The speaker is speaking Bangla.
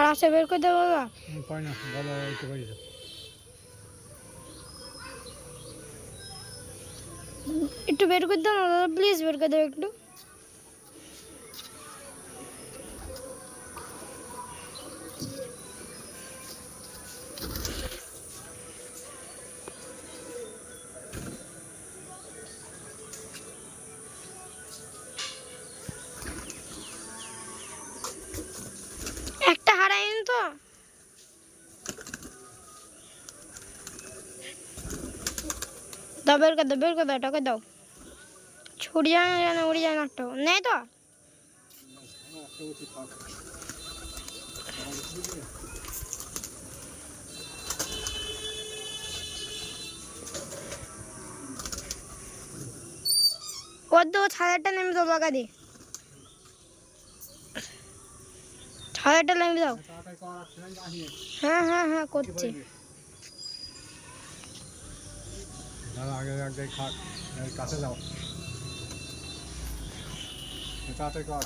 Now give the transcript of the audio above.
লাস্টে বের করে দেবো বাবা পাই না ভালো হইতে পারি একটু বের করে দাও না দাদা প্লিজ বের করে দাও একটা। দাও, বের করে দাও, বের করে দাও টাকা দাও। ছুটি যায় না যেন উড়ে যায় না নেই তো? ওর তো ছায়ারটা নেমে দাও লাগা দি ছায়ারটা নেমে দাও। হ্যাঁ হ্যাঁ হ্যাঁ করছি। দাদা আগে জায়গায় খাট কাছে যাও। তাড়াতাড়ি কর